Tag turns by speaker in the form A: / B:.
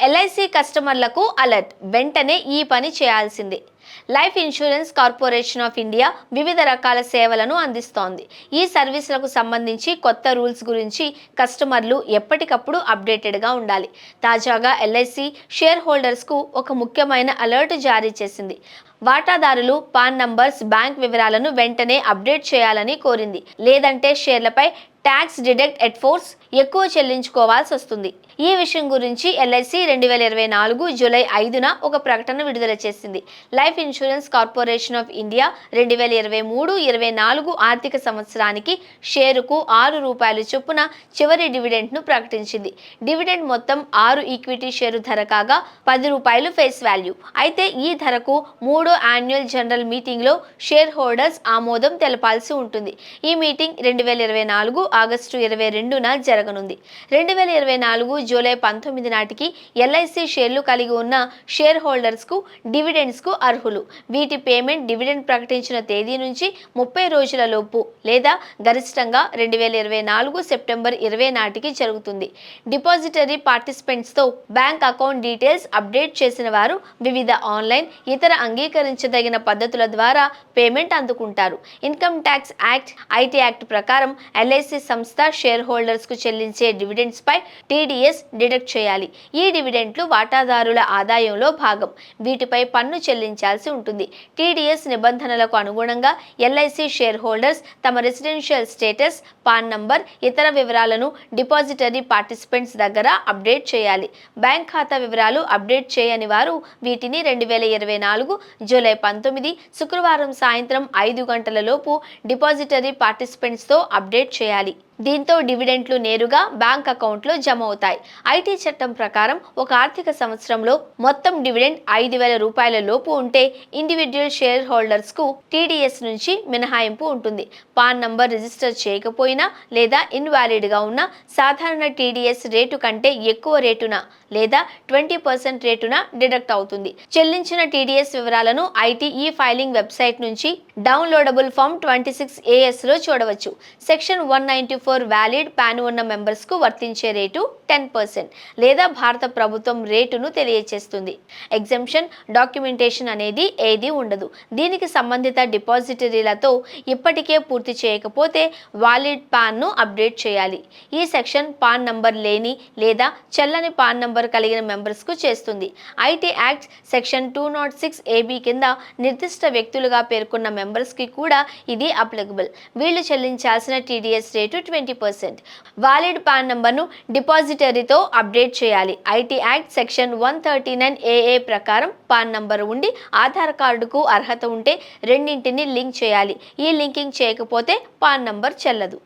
A: LIC కస్టమర్లకు alert. వెంటనే ఈ పని చేయాల్సిందే. Life insurance corporation of India వివిధ రకాల సేవలను అందిస్తోంది. ఈ సర్వీసులకు సంబంధించి కొత్త రూల్స్ గురించి కస్టమర్లు ఎప్పటికప్పుడు అప్డేటెడ్గా ఉండాలి. తాజాగా ఎల్ఐసి షేర్ హోల్డర్స్కు ఒక ముఖ్యమైన అలర్ట్ జారీ చేసింది. వాటాదారులు పాన్ నంబర్స్ బ్యాంక్ వివరాలను వెంటనే అప్డేట్ చేయాలని కోరింది. లేదంటే షేర్లపై ట్యాక్స్ డిడెక్ట్ ఎట్ ఫోర్స్ ఎక్కువ చెల్లించుకోవాల్సి వస్తుంది ఈ విషయం గురించి ఎల్ఐసి రెండు వేల ఇరవై నాలుగు జూలై ఐదున ఒక ప్రకటన విడుదల చేసింది. Life insurance corporation of India రెండు వేల ఇరవై మూడు ఇరవై నాలుగు ఆర్థిక సంవత్సరానికి షేరుకు ఆరు రూపాయలు చొప్పున చివరి డివిడెంట్ను ప్రకటించింది. డివిడెంట్ మొత్తం ఆరు ఈక్విటీ షేరు ధర కాగా పది రూపాయలు ఫేస్ వాల్యూ. అయితే ఈ ధరకు మూడో యాన్యువల్ జనరల్ మీటింగ్లో షేర్ హోల్డర్స్ ఆమోదం తెలపాల్సి ఉంటుంది. ఈ మీటింగ్ రెండు వేల ఇరవై నాలుగు ఆగస్టు ఇరవై రెండున జరగనుంది. రెండు వేల ఇరవై నాలుగు జూలై పంతొమ్మిది నాటికి ఎల్ఐసి షేర్లు కలిగి ఉన్న షేర్ హోల్డర్స్కు డివిడెండ్స్కు అర్హులు. వీటి పేమెంట్ డివిడెండ్ ప్రకటించిన తేదీ నుంచి ముప్పై రోజుల లోపు లేదా గరిష్టంగా రెండు వేల ఇరవై నాలుగు సెప్టెంబర్ ఇరవై నాటికి జరుగుతుంది. డిపాజిటరీ పార్టిసిపెంట్స్తో బ్యాంక్ అకౌంట్ డీటెయిల్స్ అప్డేట్ చేసిన వారు వివిధ ఆన్లైన్ ఇతర అంగీకరించదగిన పద్ధతుల ద్వారా పేమెంట్ అందుకుంటారు. Income tax act IT act ప్రకారం ఎల్ఐసి సంస్థ షేర్ హోల్డర్స్కు చెల్లించే డివిడెండ్స్ పై టీడీఎస్ డిడక్ట్ చేయాలి. ఈ డివిడెంట్లు వాటాదారుల ఆదాయంలో భాగం. వీటిపై పన్ను చెల్లించాల్సి ఉంటుంది. టీడీఎస్ నిబంధనలకు అనుగుణంగా ఎల్ఐసి షేర్ హోల్డర్స్ తమ రెసిడెన్షియల్ స్టేటస్ పాన్ నంబర్ ఇతర వివరాలను డిపాజిటరీ పార్టిసిపెంట్స్ దగ్గర అప్డేట్ చేయాలి. బ్యాంక్ ఖాతా వివరాలు అప్డేట్ చేయని వారు వీటిని రెండు వేల ఇరవై నాలుగు జూలై పంతొమ్మిది శుక్రవారం సాయంత్రం ఐదు గంటలలోపు డిపాజిటరీ పార్టిసిపెంట్స్తో అప్డేట్ చేయాలి. దీంతో డివిడెంట్లు నేరుగా బ్యాంక్ అకౌంట్లో జమ అవుతాయి. ఐటీ చట్టం ప్రకారం ఒక ఆర్థిక సంవత్సరంలో మొత్తం డివిడెండ్ ఐదు వేల రూపాయల లోపు ఉంటే ఇండివిజువల్ షేర్ హోల్డర్స్కు టీడీఎస్ నుంచి మినహాయింపు ఉంటుంది. పాన్ నంబర్ రిజిస్టర్ చేయకపోయినా లేదా ఇన్వాలిడ్గా ఉన్న సాధారణ టీడీఎస్ రేటు కంటే ఎక్కువ రేటున లేదా ట్వంటీ పర్సెంట్ రేటున డిడక్ట్ అవుతుంది. చెల్లించిన టీడీఎస్ వివరాలను ఐటీ ఈ ఫైలింగ్ వెబ్సైట్ నుంచి డౌన్లోడబుల్ ఫామ్ ట్వంటీ సిక్స్ ఏఎస్లో చూడవచ్చు. Section one ninety four valid PAN ఉన్న మెంబర్స్కు వర్తించే రేటు టెన్ పర్సెంట్ లేదా భారత ప్రభుత్వం రేటును తెలియచేస్తుంది. ఎగ్జంప్షన్ డాక్యుమెంటేషన్ అనేది ఏది ఉండదు. దీనికి సంబంధిత డిపాజిటరీలతో ఇప్పటికే పూర్తి చేయకపోతే వాలిడ్ పాన్ను అప్డేట్ చేయాలి. ఈ సెక్షన్ పాన్ నంబర్ లేని లేదా చెల్లని పాన్ నంబర్ కలిగిన మెంబర్స్కు చేస్తుంది. IT act section two naught six AB కింద నిర్దిష్ట వ్యక్తులుగా పేర్కొన్న మెంబర్స్కి కూడా ఇది అప్లికబుల్. వీళ్ళు చెల్లించాల్సిన TDS rate twenty percent valid PAN నంబర్ను డిపాజిటరీతో అప్డేట్ చేయాలి. IT act section one thirty nine AA ప్రకారం పాన్ నంబర్ ఉండి ఆధార్ కార్డుకు అర్హత ఉంటే రెండింటిని లింక్ చేయాలి. ఈ లింకింగ్ చేయకపోతే పాన్ నంబర్ చెల్లదు.